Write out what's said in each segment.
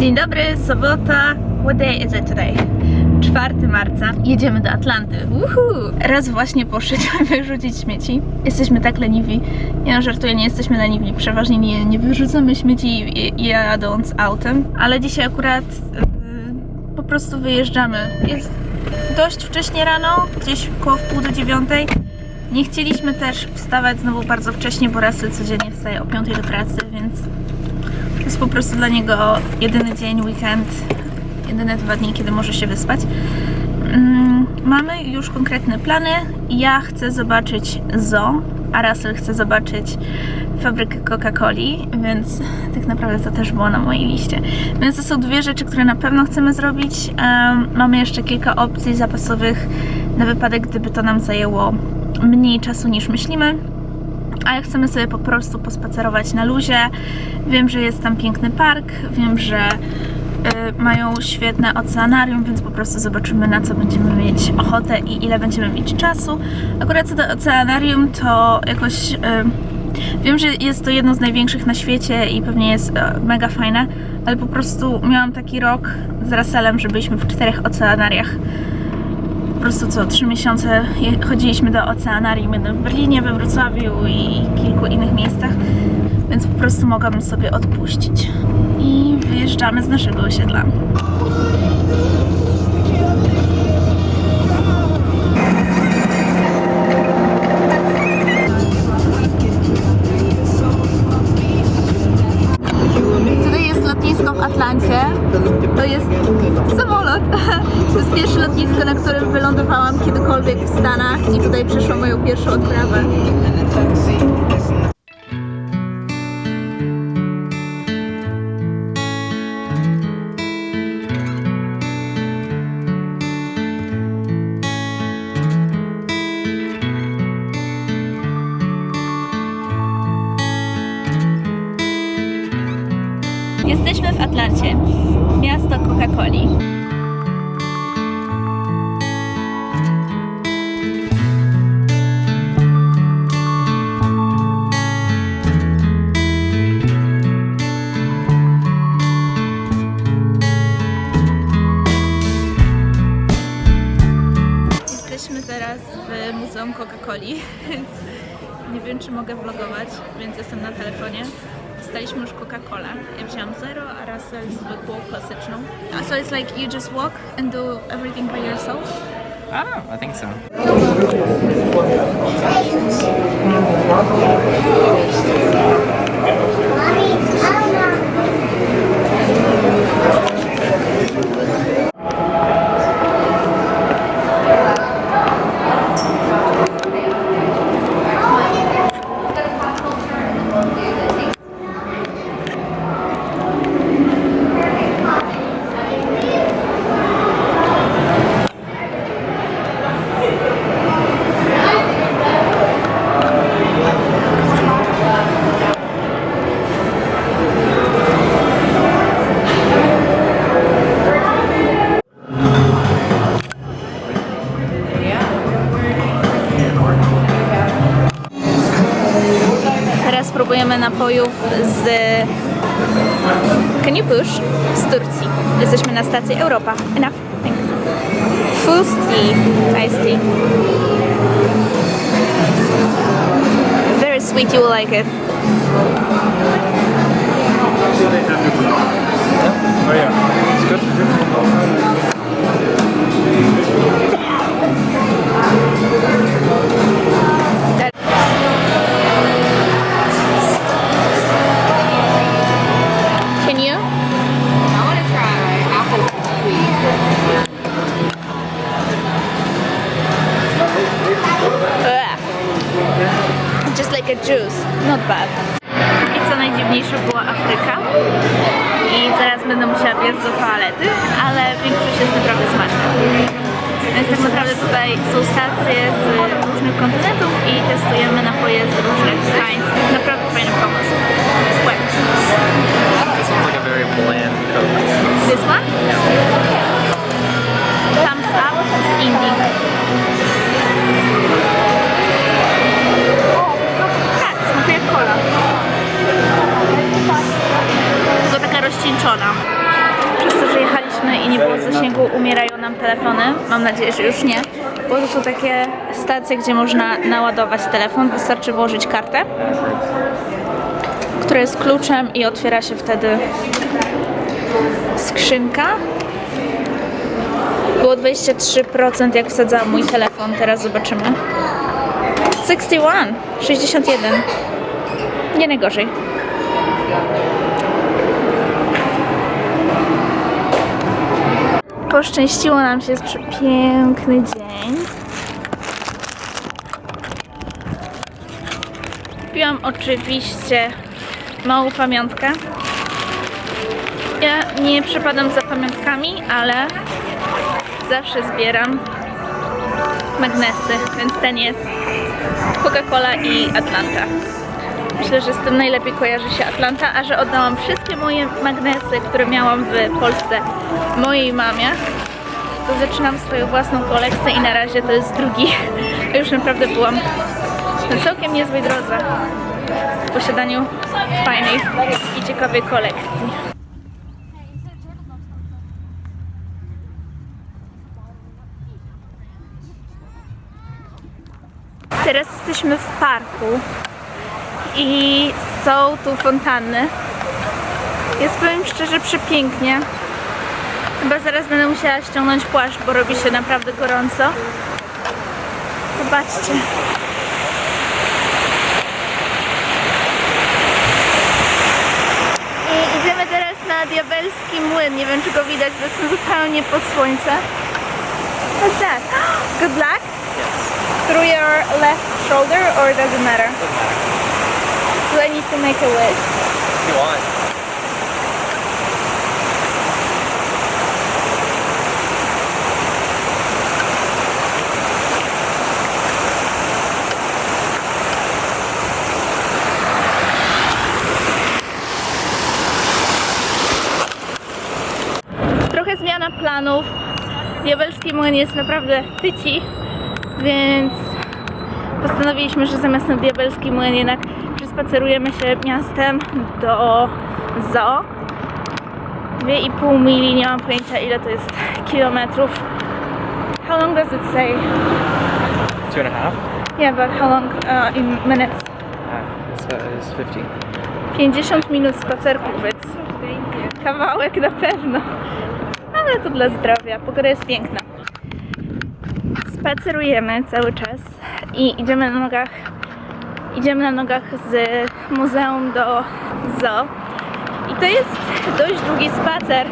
Dzień dobry, sobota. What day is it today? 4 marca. Jedziemy do Atlanty. Uhu! Raz właśnie poszliśmy wyrzucić śmieci. Jesteśmy tak leniwi. Ja żartuję, nie jesteśmy leniwi. Przeważnie nie, nie wyrzucamy śmieci jadąc autem. Ale dzisiaj akurat yy, po prostu wyjeżdżamy. Jest dość wcześnie rano, gdzieś koło wpół do dziewiątej. Nie chcieliśmy też wstawać znowu bardzo wcześnie, bo Russell codziennie wstaje o 5 do pracy, więc jest po prostu dla niego jedyny dzień, weekend, jedyne dwa dni, kiedy może się wyspać. Mm, Mamy już konkretne plany. Ja chcę zobaczyć zoo, a Russell chce zobaczyć fabrykę Coca-Coli, więc tak naprawdę to też było na mojej liście. Więc to są dwie rzeczy, które na pewno chcemy zrobić. Mamy jeszcze kilka opcji zapasowych na wypadek, gdyby to nam zajęło mniej czasu niż myślimy ale chcemy sobie po prostu pospacerować na luzie. Wiem, że jest tam piękny park, wiem, że y, mają świetne oceanarium, więc po prostu zobaczymy na co będziemy mieć ochotę i ile będziemy mieć czasu. Akurat co do oceanarium, to jakoś y, wiem, że jest to jedno z największych na świecie i pewnie jest y, mega fajne, ale po prostu miałam taki rok z Russellem, że byliśmy w czterech oceanariach po prostu co, trzy miesiące chodziliśmy do oceanarium, jeden w Berlinie, we Wrocławiu i kilku innych miejscach, więc po prostu mogłabym sobie odpuścić. I wyjeżdżamy z naszego osiedla. Atlancie. To jest samolot. To jest pierwsze lotnisko, na którym wylądowałam kiedykolwiek w Stanach i tutaj przeszłam moją pierwszą odprawę. Jestem na telefonie. Dostaliśmy już Coca-Colę. Ja wzięłam zero, a Russell zwykłą, klasyczną. So it's like you just walk and do everything by yourself? I don't know. I think so. Teraz napojów z Can you push? Z Turcji. Jesteśmy na stacji Europa. Enough. Thanks. Fuzz tea. Iced tea. Very sweet, you will like it. Oh yeah. It's good. Nadzieję, że już nie. Bo to są takie stacje, gdzie można naładować telefon. Wystarczy włożyć kartę, która jest kluczem i otwiera się wtedy skrzynka. Było 23% jak wsadzałam mój telefon, teraz zobaczymy. 61, 61. Nie najgorzej. Poszczęściło nam się, jest przepiękny dzień. Kupiłam oczywiście małą pamiątkę. Ja nie przepadam za pamiątkami, ale zawsze zbieram magnesy, więc ten jest Coca-Cola i Atlanta. Myślę, że z tym najlepiej kojarzy się Atlanta, a że oddałam wszystkie moje magnesy, które miałam w Polsce mojej mamie, to zaczynam swoją własną kolekcję i na razie to jest drugi. Już naprawdę byłam na całkiem niezłej drodze w posiadaniu fajnej i ciekawej kolekcji. Teraz jesteśmy w parku i są tu fontanny. Jest powiem szczerze przepięknie. Chyba zaraz będę musiała ściągnąć płaszcz, bo robi się naprawdę gorąco. Zobaczcie. I idziemy teraz na diabelski młyn. Nie wiem, czy go widać, bo jestem zupełnie pod słońce. What's that? Good luck? Through your left shoulder or does it matter? Need to make a. Trochę zmiana planów. Diabelski młyn jest naprawdę tyci, więc postanowiliśmy, że zamiast na Diabelski młyn jednak przespacerujemy się miastem do zoo. 2,5 mili, nie mam pojęcia ile to jest kilometrów. How long does it say? Two and a half? Yeah, but how long uh, in minutes? Uh, it's, uh, it's 50. 50 minut spacerku, więc kawałek na pewno. Ale to dla zdrowia. Pogoda jest piękna. Spacerujemy cały czas i idziemy na nogach. Idziemy na nogach z muzeum do zoo. I to jest dość długi spacer,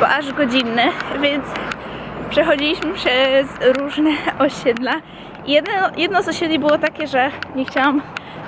bo aż godzinny, więc przechodziliśmy przez różne osiedla. Jedno, jedno z osiedli było takie, że nie chciałam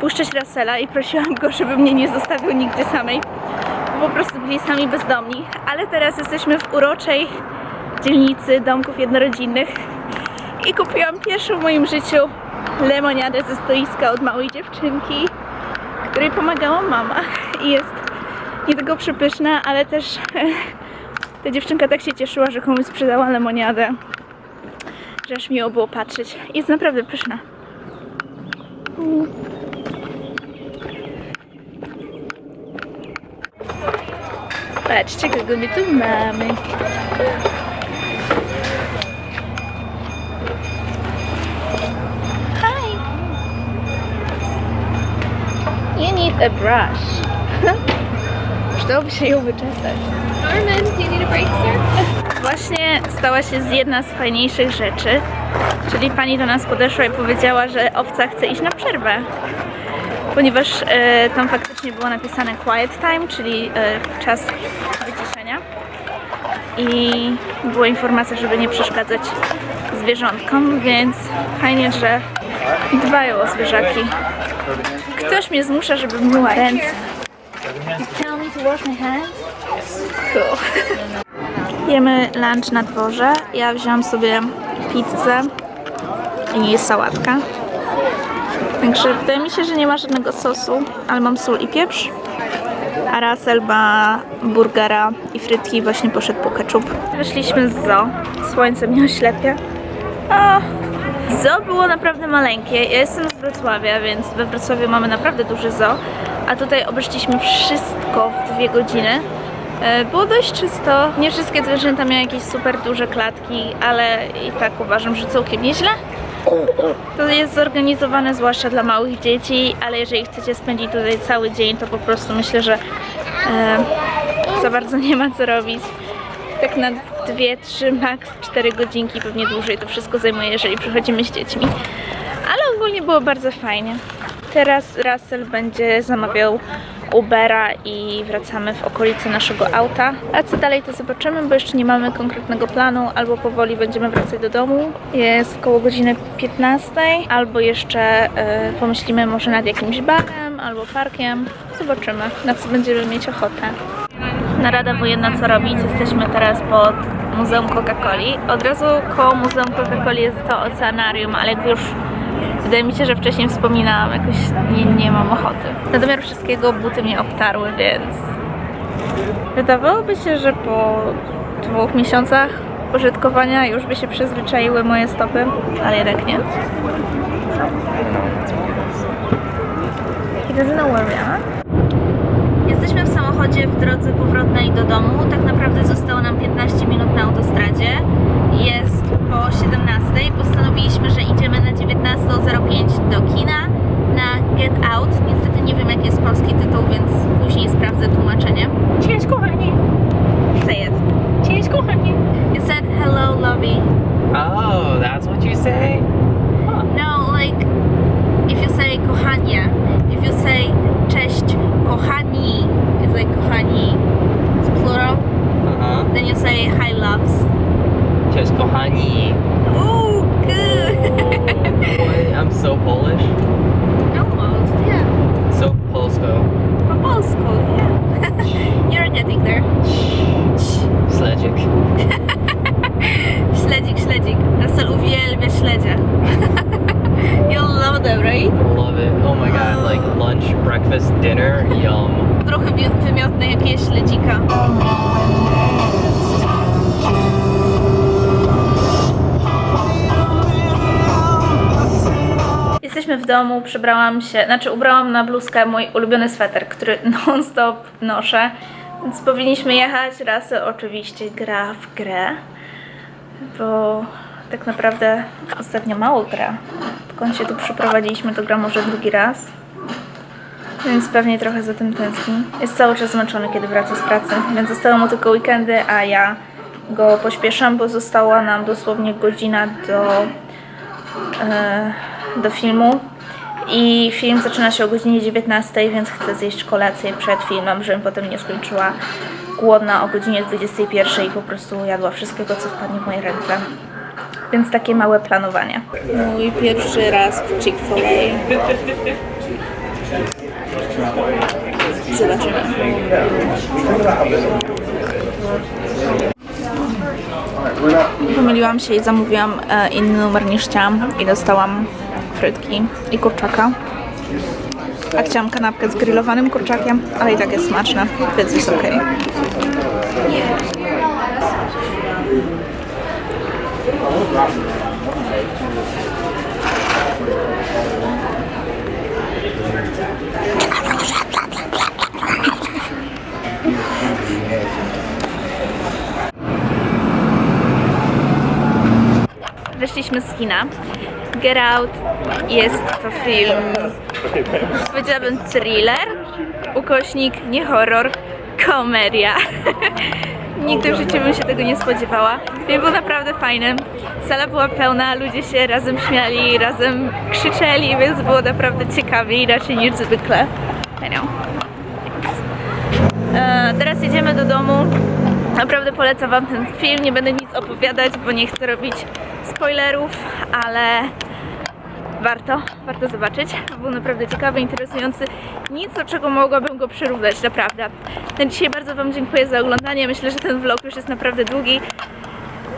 puszczać Russella i prosiłam go, żeby mnie nie zostawił nigdzie samej, bo po prostu byli sami bezdomni. Ale teraz jesteśmy w uroczej dzielnicy domków jednorodzinnych i kupiłam pierwszą w moim życiu lemoniadę ze stoiska od małej dziewczynki, której pomagała mama i jest nie tylko przepyszna, ale też ta dziewczynka tak się cieszyła, że komuś sprzedała lemoniadę, że aż miło było patrzeć. Jest naprawdę pyszna. Patrzcie, kogo my tu mamy. Hi. You need a brush. Przydałoby się ją wyczesać. Norman, do you need a break, sir? Właśnie stała się z jedna z fajniejszych rzeczy, czyli pani do nas podeszła i powiedziała, że owca chce iść na przerwę. Ponieważ e, tam faktycznie było napisane quiet time, czyli e, czas wyciszenia. I była informacja, żeby nie przeszkadzać zwierzątkom, więc fajnie, że dbają o zwierzaki. Ktoś mnie zmusza, żebym myła ręce. To? Cool. Jemy lunch na dworze. Ja wziąłam sobie pizzę i jest sałatka. Także wydaje mi się, że nie ma żadnego sosu, ale mam sól i pieprz. A Russell ma burgera i frytki właśnie poszedł po ketchup. Wyszliśmy z zoo. Słońce mnie oślepia. Zoo było naprawdę maleńkie. Ja jestem z Wrocławia, więc we Wrocławiu mamy naprawdę duży zoo. A tutaj obeszliśmy wszystko w dwie godziny. E, Było dość czysto. Nie wszystkie zwierzęta miały jakieś super duże klatki, ale i tak uważam, że całkiem nieźle. To jest zorganizowane zwłaszcza dla małych dzieci, ale jeżeli chcecie spędzić tutaj cały dzień, to po prostu myślę, że e, za bardzo nie ma co robić. Tak na 2, 3, max 4 godzinki, pewnie dłużej to wszystko zajmuje, jeżeli przychodzimy z dziećmi. Ale ogólnie było bardzo fajnie. Teraz Russell będzie zamawiał Ubera i wracamy w okolice naszego auta. A co dalej to zobaczymy, bo jeszcze nie mamy konkretnego planu, albo powoli będziemy wracać do domu. Jest koło godziny 15, albo jeszcze e, pomyślimy może nad jakimś barem albo parkiem. Zobaczymy, na co będziemy mieć ochotę. Narada wojenna co robić. Jesteśmy teraz pod Muzeum Coca-Coli. Od razu koło Muzeum Coca-Coli jest to oceanarium, ale już wydaje mi się, że wcześniej wspominałam, jakoś nie, nie mam ochoty. Na domiar wszystkiego buty mnie obtarły, więc wydawałoby się, że po dwóch miesiącach użytkowania już by się przyzwyczaiły moje stopy, ale jednak nie. He doesn't know where we are. W drodze powrotnej do domu. Tak naprawdę zostało nam 15 minut na autostradzie. Jest po 17. Postanowiliśmy, że idziemy na 19.05 do kina na Get Out. Niestety nie wiem jaki jest polski tytuł, więc później sprawdzę tłumaczenie. Cześć kochani, Say it. cześć kochani. You said hello, lovey. Oh, that's what you say? No, like if you say kochanie, if you say cześć kochani, it's like kochani, it's plural. Uh-huh. Then you say hi loves. Cześć kochani. Ooh, good. What? I'm so Polish. Almost, yeah. So polsko. Po polsku, yeah. You're getting there. Sledzik. Śledzik, śledzik. Russell uwielbia śledzie. Right? Love it. Oh my god, like lunch, breakfast, dinner, yum. Trochę wi- wymiotne jakieś śledzika. Jesteśmy w domu, przebrałam się, znaczy ubrałam na bluzkę mój ulubiony sweter, który non-stop noszę, więc powinniśmy jechać. Russell oczywiście gra w grę, bo tak naprawdę ostatnio mało gra. Odkąd się tu przyprowadziliśmy, to gra może drugi raz. Więc pewnie trochę za tym tęskni. Jest cały czas zmęczony, kiedy wraca z pracy, więc zostały mu tylko weekendy, a ja go pośpieszam, bo została nam dosłownie godzina do, e, do filmu. I film zaczyna się o godzinie 19, więc chcę zjeść kolację przed filmem, żebym potem nie skończyła głodna o godzinie 21 i po prostu jadła wszystkiego, co wpadnie w moje ręce. Więc takie małe planowanie. Mój pierwszy raz w Chick-fil-A. Zobaczymy. Pomyliłam się i zamówiłam e, inny numer niż chciałam i dostałam frytki i kurczaka. A chciałam kanapkę z grillowanym kurczakiem, ale i tak jest smaczne, więc jest ok. Wyszliśmy z kina. Get Out jest to film, powiedziałabym thriller, ukośnik, nie horror, komedia. Nigdy w życiu bym się tego nie spodziewała. Film był naprawdę fajny. Sala była pełna, ludzie się razem śmiali, razem krzyczeli, więc było naprawdę ciekawie inaczej niż zwykle. I know. E, teraz jedziemy do domu. Naprawdę polecam Wam ten film. Nie będę nic opowiadać, bo nie chcę robić spoilerów, ale warto, warto zobaczyć. Był naprawdę ciekawy, interesujący. Nic, do czego mogłabym go przyrównać, naprawdę. Na dzisiaj bardzo Wam dziękuję za oglądanie. Myślę, że ten vlog już jest naprawdę długi.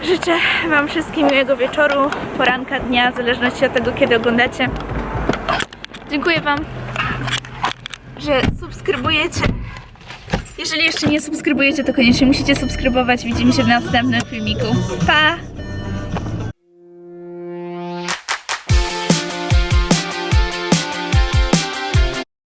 Życzę Wam wszystkim miłego wieczoru, poranka, dnia, w zależności od tego, kiedy oglądacie. Dziękuję Wam, że subskrybujecie. Jeżeli jeszcze nie subskrybujecie, to koniecznie musicie subskrybować. Widzimy się w następnym filmiku. Pa!